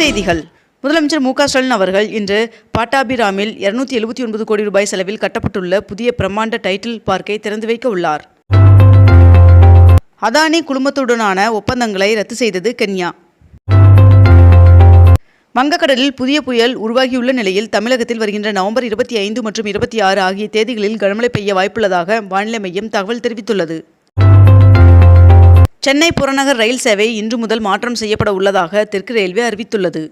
செய்திகள். முதலமைச்சர் மு க ஸ்டாலின் அவர்கள் இன்று பாட்டாபிராமில் இருநூத்தி எழுபத்தி ஒன்பது கோடி ரூபாய் செலவில் கட்டப்பட்டுள்ள புதிய பிரம்மாண்ட டைட்டில் பார்க்கை திறந்து வைக்க உள்ளார். அதானி குழுமத்துடனான ஒப்பந்தங்களை ரத்து செய்தது கென்யா. வங்கக்கடலில் புதிய புயல் உருவாகியுள்ள நிலையில் தமிழகத்தில் வருகின்ற நவம்பர் இருபத்தி ஐந்து மற்றும் இருபத்தி ஆறு ஆகிய தேதிகளில் கனமழை பெய்ய வாய்ப்புள்ளதாக வானிலை மையம் தகவல் தெரிவித்துள்ளது. சென்னை புறநகர் ரயில் சேவை இன்று முதல் மாற்றம் செய்யப்பட உள்ளதாக தெற்கு ரயில்வே அறிவித்துள்ளது.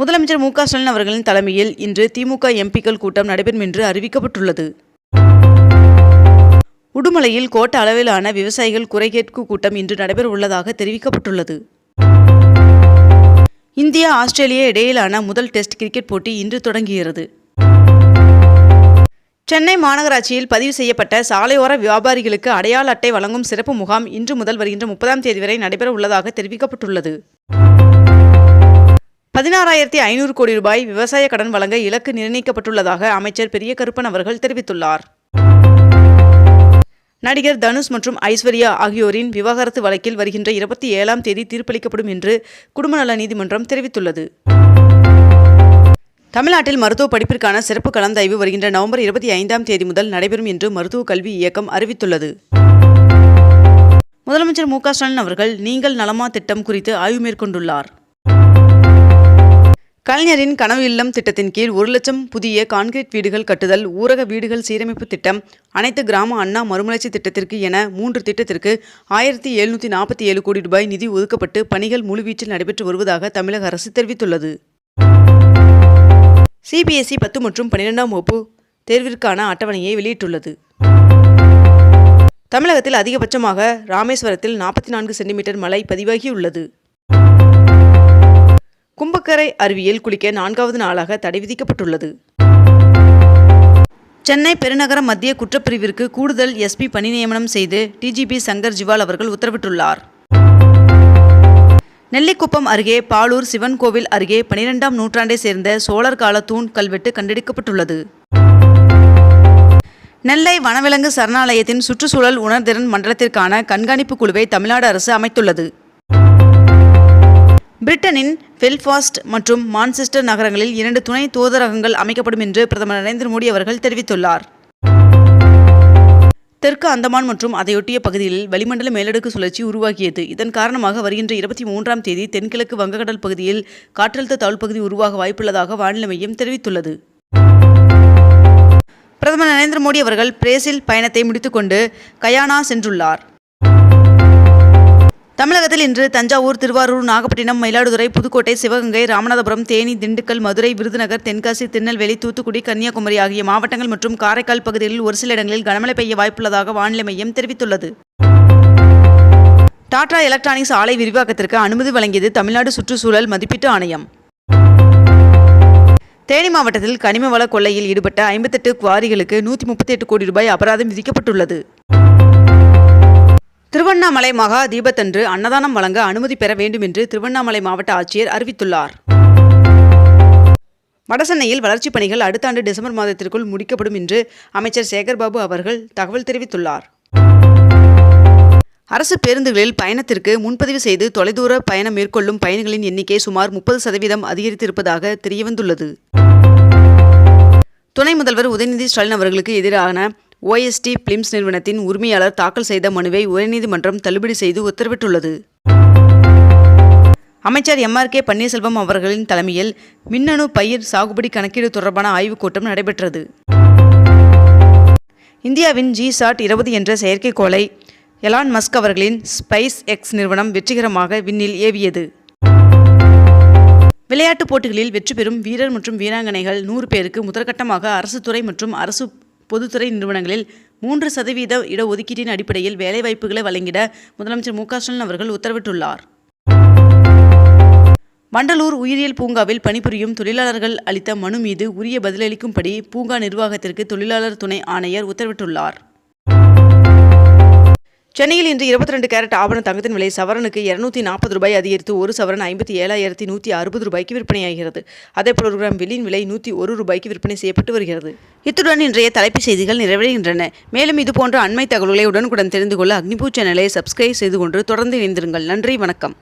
முதலமைச்சர் மு க ஸ்டாலின் அவர்களின் தலைமையில் இன்று திமுக எம்பிக்கள் கூட்டம் நடைபெறும் என்று அறிவிக்கப்பட்டுள்ளது. உடுமலையில் கோட்ட அளவிலான விவசாயிகள் குறை கேட்பு கூட்டம் இன்று நடைபெற உள்ளதாக தெரிவிக்கப்பட்டுள்ளது. இந்தியா ஆஸ்திரேலியா இடையிலான முதல் டெஸ்ட் கிரிக்கெட் போட்டி இன்று தொடங்குகிறது. சென்னை மாநகராட்சியில் பதிவு செய்யப்பட்ட சாலையோர வியாபாரிகளுக்கு அடையாள அட்டை வழங்கும் சிறப்பு முகாம் இன்று முதல் வருகின்ற முப்பதாம் தேதி வரை நடைபெற உள்ளதாக தெரிவிக்கப்பட்டுள்ளது. பதினாறாயிரத்தி ஐநூறு கோடி ரூபாய் விவசாய கடன் வழங்க இலக்கு நிர்ணயிக்கப்பட்டுள்ளதாக அமைச்சர் பெரிய கருப்பன் அவர்கள் தெரிவித்துள்ளார். நடிகர் தனுஷ் மற்றும் ஐஸ்வர்யா ஆகியோரின் விவாகரத்து வழக்கில் வருகின்ற இருபத்தி ஏழாம் தேதி தீர்ப்பளிக்கப்படும் என்று குடும்ப நல நீதிமன்றம் தெரிவித்துள்ளது. தமிழ்நாட்டில் மருத்துவ படிப்பிற்கான சிறப்பு கலந்தாய்வு வருகின்ற நவம்பர் இருபத்தி ஐந்தாம் தேதி முதல் நடைபெறும் என்று மருத்துவ கல்வி இயக்கம் அறிவித்துள்ளது. முதலமைச்சர் மு ஸ்டாலின் அவர்கள் நீங்கள் நலமா திட்டம் குறித்து ஆய்வு மேற்கொண்டுள்ளார். கலைஞரின் கனவு இல்லம் திட்டத்தின் கீழ் ஒரு லட்சம் புதிய கான்கிரீட் வீடுகள் கட்டுதல் ஊரக வீடுகள் சீரமைப்பு திட்டம் அனைத்து கிராம அண்ணா மறுமலர்ச்சி திட்டத்திற்கு என மூன்று திட்டத்திற்கு ஆயிரத்தி எழுநூற்றி நாற்பத்தி ஏழு கோடி ரூபாய் நிதி ஒதுக்கப்பட்டு பணிகள் முழுவீச்சில் நடைபெற்று வருவதாக தமிழக அரசு தெரிவித்துள்ளது. சிபிஎஸ்இ பத்து மற்றும் பன்னிரெண்டாம் வகுப்பு தேர்விற்கான அட்டவணையை வெளியிட்டுள்ளது. தமிழகத்தில் அதிகபட்சமாக ராமேஸ்வரத்தில் நாற்பத்தி நான்கு சென்டிமீட்டர் மழை பதிவாகியுள்ளது. கும்பக்கரை அருவியில் குளிக்க நான்காவது நாளாக தடை விதிக்கப்பட்டுள்ளது. சென்னை பெருநகர மத்திய குற்றப்பிரிவிற்கு கூடுதல் எஸ்பி பணி நியமனம் செய்து டிஜிபி சங்கர் ஜிவால் அவர்கள் உத்தரவிட்டுள்ளார். நெல்லிக்குப்பம் அருகே பாலூர் சிவன் கோவில் அருகே பனிரெண்டாம் நூற்றாண்டை சேர்ந்த சோழர் கால தூண் கல்வெட்டு கண்டெடுக்கப்பட்டுள்ளது. நெல்லை வனவிலங்கு சரணாலயத்தின் சுற்றுச்சூழல் உணர்திறன் மண்டலத்திற்கான கண்காணிப்பு குழுவை தமிழ்நாடு அரசு அமைத்துள்ளது. பிரிட்டனின் பெல்ஃபாஸ்ட் மற்றும் மான்செஸ்டர் நகரங்களில் இரண்டு துணை தூதரகங்கள் அமைக்கப்படும் என்று பிரதமர் நரேந்திர மோடி அவர்கள் தெரிவித்துள்ளார். தெற்கு அந்தமான் மற்றும் அதையொட்டிய பகுதிகளில் வளிமண்டல மேலடுக்கு சுழற்சி உருவாகியது. இதன் காரணமாக வருகின்ற இருபத்தி மூன்றாம் தேதி தென்கிழக்கு வங்கக்கடல் பகுதியில் காற்றழுத்த தாழ்வு பகுதி உருவாக வாய்ப்புள்ளதாக வானிலை மையம் தெரிவித்துள்ளது. பிரதமர் நரேந்திர மோடி அவர்கள் பிரேசில் பயணத்தை முடித்துக்கொண்டு கயானா சென்றுள்ளார். தமிழகத்தில் இன்று தஞ்சாவூர் திருவாரூர் நாகப்பட்டினம் மயிலாடுதுறை புதுக்கோட்டை சிவகங்கை ராமநாதபுரம் தேனி திண்டுக்கல் மதுரை விருதுநகர் தென்காசி திருநெல்வேலி தூத்துக்குடி கன்னியாகுமரி ஆகிய மாவட்டங்கள் மற்றும் காரைக்கால் பகுதிகளில் ஒரு சில இடங்களில் கனமழை பெய்ய வாய்ப்புள்ளதாக வானிலை மையம் தெரிவித்துள்ளது. டாடா எலக்ட்ரானிக்ஸ் ஆலை விரிவாக்கத்திற்கு அனுமதி வழங்கியது தமிழ்நாடு சுற்றுச்சூழல் மதிப்பீட்டு ஆணையம். தேனி மாவட்டத்தில் கனிம வள கொள்ளையில் ஈடுபட்ட ஐம்பத்தெட்டு குவாரிகளுக்கு நூற்றி முப்பத்தி எட்டு கோடி ரூபாய் அபராதம் விதிக்கப்பட்டுள்ளது. திருவண்ணாமலை மகா தீபத்தன்று அன்னதானம் வழங்க அனுமதி பெற வேண்டும் என்று திருவண்ணாமலை மாவட்ட ஆட்சியர் அறிவித்துள்ளார். வடசென்னையில் வளர்ச்சிப் பணிகள் அடுத்த ஆண்டு டிசம்பர் மாதத்திற்குள் முடிக்கப்படும் என்று அமைச்சர் சேகர்பாபு அவர்கள் தகவல் தெரிவித்துள்ளார். அரசு பேருந்துகளில் பயணத்திற்கு முன்பதிவு செய்து தொலைதூர பயணம் மேற்கொள்ளும் பயணிகளின் எண்ணிக்கை சுமார் முப்பது சதவீதம் அதிகரித்திருப்பதாக தெரியவந்துள்ளது. துணை முதல்வர் உதயநிதி ஸ்டாலின் அவர்களுக்கு எதிரான ஓஎஸ்டி பிலிம்ஸ் நிறுவனத்தின் உரிமையாளர் தாக்கல் செய்த மனுவை உயர்நீதிமன்றம் தள்ளுபடி செய்து உத்தரவிட்டுள்ளது. அமைச்சர் எம்ஆர் கே பன்னீர்செல்வம் அவர்களின் தலைமையில் மின்னணு பயிர் சாகுபடி கணக்கீடு தொடர்பான ஆய்வுக் கூட்டம் நடைபெற்றது. இந்தியாவின் ஜி சாட் இருபது என்ற செயற்கைக்கோளை எலான் மஸ்க் அவர்களின் ஸ்பைஸ் எக்ஸ் நிறுவனம் வெற்றிகரமாக விண்ணில் ஏவியது. விளையாட்டுப் போட்டிகளில் வெற்றி பெறும் வீரர் மற்றும் வீராங்கனைகள் நூறு பேருக்கு முதற்கட்டமாக அரசு துறை மற்றும் அரசு பொதுத்துறை நிறுவனங்களில் மூன்று சதவீத இடஒதுக்கீட்டின் அடிப்படையில் வேலைவாய்ப்புகளை வழங்கிட முதலமைச்சர் மு ஸ்டாலின் அவர்கள் உத்தரவிட்டுள்ளார். வண்டலூர் உயிரியல் பூங்காவில் பணிபுரியும் தொழிலாளர்கள் அளித்த மனு மீது உரிய பதிலளிக்கும்படி பூங்கா நிர்வாகத்திற்கு தொழிலாளர் துணை ஆணையர் உத்தரவிட்டுள்ளார். சென்னையில் இன்று இருபத்தி ரெண்டு கேரட் ஆபரண தங்கத்தின் விலை சவரனுக்கு இருநூத்தி நாற்பது ரூபாய் அதிகரித்து ஒரு சவரன் ஐம்பத்தி ஏழாயிரத்தி நூற்றி அறுபது ரூபாய்க்கு விற்பனையாகிறது. அதேபோல் ஒரு கிராம் வெள்ளியின் விலை நூற்றி ஒரு ரூபாய்க்கு விற்பனை செய்யப்பட்டு வருகிறது. இத்துடன் இன்றைய தலைப்புச் செய்திகள் நிறைவடைகின்றன. மேலும் இதுபோன்ற அண்மை தகவல்களை உடனுக்குடன் தெரிந்து கொள்ள அக்னிபூ சேனலை சப்ஸ்கிரைப் செய்து கொண்டு தொடர்ந்து இணைந்திருங்கள். நன்றி வணக்கம்.